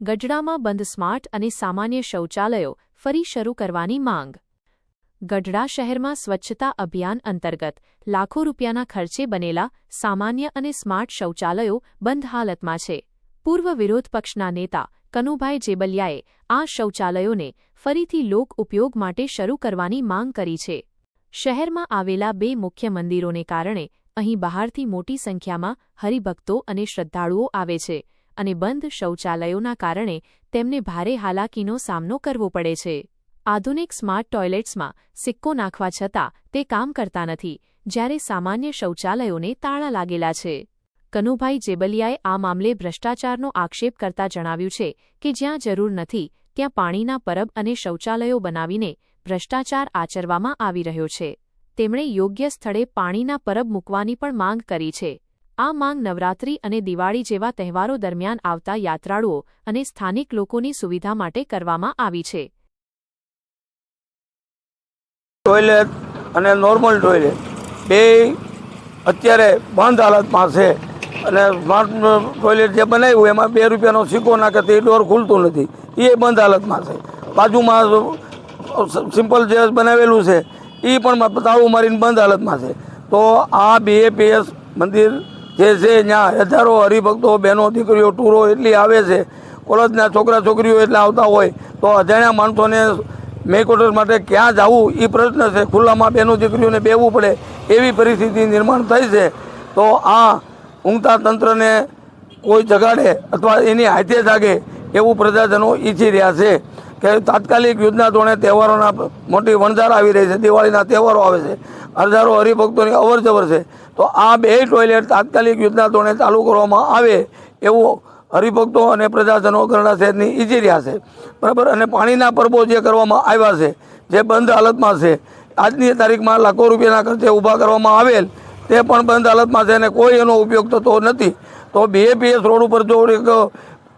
ગઢડામાં બંધ સ્માર્ટ અને સામાન્ય શૌચાલયો ફરી શરૂ કરવાની માંગ. ગઢડા શહેરમાં સ્વચ્છતા અભિયાન અંતર્ગત લાખો રૂપિયાના ખર્ચે બનેલા સામાન્ય અને સ્માર્ટ શૌચાલયો બંધ હાલતમાં છે. પૂર્વ વિરોધ પક્ષના નેતા કનુભાઈ જેબલિયાએ આ શૌચાલયોને ફરીથી લોક ઉપયોગ માટે શરૂ કરવાની માંગ કરી છે. શહેરમાં આવેલા બે મુખ્ય મંદિરોને કારણે અહીં બહારથી મોટી સંખ્યામાં હરિભક્તો અને શ્રદ્ધાળુઓ આવે છે. અને બંધ શૌચાલયોના કારણે તેમને ભારે હાલાકીનો સામનો કરવો પડે છે. આધુનિક સ્માર્ટ ટોયલેટ્સમાં સિક્કો નાખવા છતાં તે કામ કરતા નથી, જ્યારે સામાન્ય શૌચાલયોને તાળા લાગેલા છે. કનુભાઈ જેબલિયાએ આ મામલે ભ્રષ્ટાચારનો આક્ષેપ કરતા જણાવ્યું છે કે જ્યાં જરૂર નથી, ત્યાં પાણીના પરબ અને શૌચાલયો બનાવીને ભ્રષ્ટાચાર આચરવામાં આવી રહ્યો છે. તેમણે યોગ્ય સ્થળે પાણીના પરબ મૂકવાની પણ માંગ કરી છે. આ માંગ નવરાત્રી અને દિવાળી જેવા તહેવારો દરમિયાન આવતા યાત્રાળુઓ અને સ્થાનિક લોકોની સુવિધા માટે કરવામાં આવી છે. ટોયલેટ અને નોર્મલ ટોયલેટ. બે અત્યારે બંધ હાલતમાં છે અને સ્માર્ટ ટોયલેટ જે બનાવ્યું એમાં બે રૂપિયાનો સિક્કો નાખે તો એ ડોર ખુલતું નથી. એ બંધ હાલતમાં છે. બાજુમાં સિમ્પલ જે બનાવેલું છે એ પણ તાળું મારીને બંધ હાલતમાં છે. તો આ બે બીએપીએસ મંદિર જે છે, ત્યાં હજારો હરિભક્તો, બહેનો, દીકરીઓ, ટૂરો એટલી આવે છે. કોલેજના છોકરા, છોકરીઓ એટલા આવતા હોય. તો અજાણ્યા માણસોને મેકવોટર માટે ક્યાં જવું? એ પ્રશ્ન છે. ખુલ્લામાં બહેનો દીકરીઓને બેવું પડે. એવી પરિસ્થિતિ નિર્માણ થઈ છે. તો આ ઊંઘતા તંત્રને કોઈ જગાડે અથવા એની હાથે જાગે એવું પ્રજાજનો ઈચ્છી રહ્યા છે. કે તાત્કાલિક યોજના ધોરણે તહેવારોના મોટી વણઝાર આવી રહી છે, દિવાળીના તહેવારો આવે છે, હજારો હરિભક્તોની અવર જવર છે. તો આ બે ટોયલેટ તાત્કાલિક યોજના ધોરણે ચાલુ કરવામાં આવે એવું હરિભક્તો અને પ્રજાજનો ગરડા શહેરની ઇજી રહ્યા છે. બરાબર? અને પાણીના પરબો જે કરવામાં આવ્યા છે, જે બંધ હાલતમાં છે, આજની તારીખમાં લાખો રૂપિયાના ખર્ચે ઊભા કરવામાં આવેલ, તે પણ બંધ હાલતમાં છે અને કોઈ એનો ઉપયોગ થતો નથી. તો બીએપીએસ રોડ ઉપર જો એક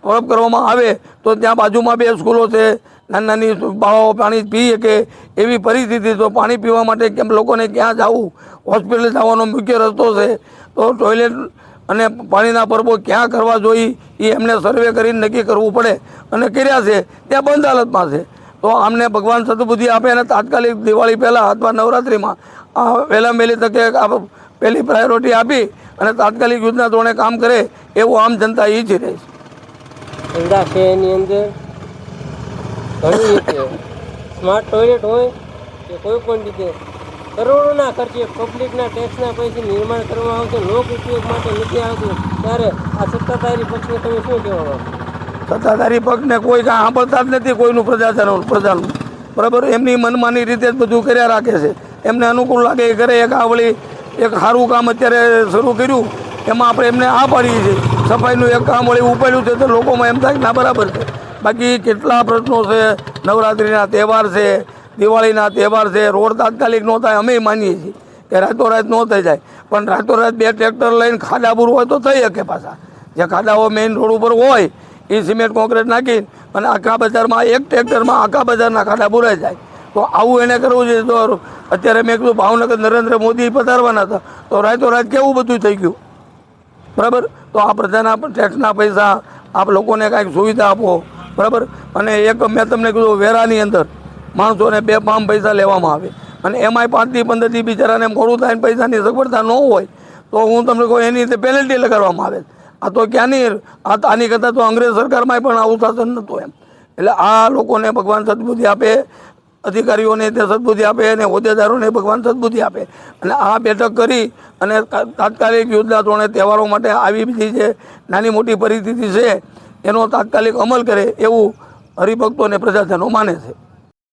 પરબ કરવામાં આવે તો ત્યાં બાજુમાં બે સ્કૂલો છે. નાની નાની બાળાઓ પાણી પી શકે એવી પરિસ્થિતિ. તો પાણી પીવા માટે કેમ લોકોને ક્યાં જવું? હોસ્પિટલ જવાનો મુખ્ય રસ્તો છે. તો ટોયલેટ અને પાણીના પરબો ક્યાં કરવા જોઈએ એ એમને સર્વે કરીને નક્કી કરવું પડે. અને કર્યા છે. ત્યાં બંધ હાલતમાં છે. તો આમને ભગવાન સદબુદ્ધિ આપે અને તાત્કાલિક દિવાળી પહેલાં અથવા નવરાત્રિમાં આ વહેલા વહેલી તકે પહેલી પ્રાયોરિટી આપી અને તાત્કાલિક યોજના ધોરણે કામ કરે એવું આમ જનતા ઈચ્છી રહી છે. ગઢડા એની અંદર. ઘણી રીતે સ્માર્ટ ટોયલેટ હોય કે કોઈ પણ રીતે, કરોડોના ખર્ચે પબ્લિકના ટેક્સના પૈસે નિર્માણ કરવામાં આવશે, લોક ઉપયોગ માટે નથી આવતું, ત્યારે આ સત્તાધારી પક્ષને તમે શું કહેવા સત્તાધારી પક્ષને કોઈ કાંઈ સાંભળતા જ નથી કોઈનું પ્રજાજનો, પ્રજાનું. બરાબર? એમની મનમાની રીતે જ બધું કર્યા રાખે છે. એમને અનુકૂળ લાગે એ કરે, એક આવડી એક સારું કામ અત્યારે શરૂ કર્યું, એમાં આપણે એમને આ પાડીએ છીએ. સફાઈનું એક કામ વળી ઉપાડ્યું છે તો લોકોમાં એમ થાય કે ના, બરાબર છે. બાકી કેટલા પ્રશ્નો છે, નવરાત્રિના તહેવાર છે, દિવાળીના તહેવાર છે, રોડ તાત્કાલિક ન થાય, અમે માનીએ છીએ કે રાતોરાત ન થઈ જાય. પણ રાતોરાત બે ટ્રેક્ટર લઈને ખાડા પૂરું હોય તો થઈ શકે પાછા. જે ખાડાઓ મેઇન રોડ ઉપર હોય, એ સિમેન્ટ કોન્ક્રીટ નાખીને અને આખા બજારમાં એક ટ્રેક્ટરમાં આખા બજારના ખાડા પૂરાઈ જાય. તો આવું એને કરવું જોઈએ. તો અત્યારે મેં કીધું ભાવનગર નરેન્દ્ર મોદી પધારવાના હતા. તો રાતોરાત કેવું બધું થઈ ગયું? બરાબર? તો આ પ્રજાના ટેક્સના પૈસા આપ લોકોને કાંઈક સુવિધા આપો. બરાબર? અને એક મેં તમને કીધું વેરાની અંદર માણસોને બે પામ પૈસા લેવામાં આવે. અને એમાંય પાંચથી પંદરથી બિચારાને મોડું થાય પૈસાની સગવડતા ન હોય, તો હું તમને કહું એની રીતે પેનલ્ટી લગાડવામાં આવે. આ તો ક્યાંની આ તો આની કરતાં તો અંગ્રેજ સરકારમાં પણ આવું શાસન નહોતું એમ. એટલે આ લોકોને ભગવાન સદબુદ્ધિ આપે અધિકારીઓને તે સદબુદ્ધિ આપે અને હોદ્દેદારોને ભગવાન સદબુદ્ધિ આપે. અને આ બેઠક કરી અને તાત્કાલિક યોજના ધોરણે તહેવારો માટે આવી બધી જે નાની મોટી પરિસ્થિતિ છે, એનો તાત્કાલિક અમલ કરે એવું હરિભક્તો અને પ્રજાજનો માને છે.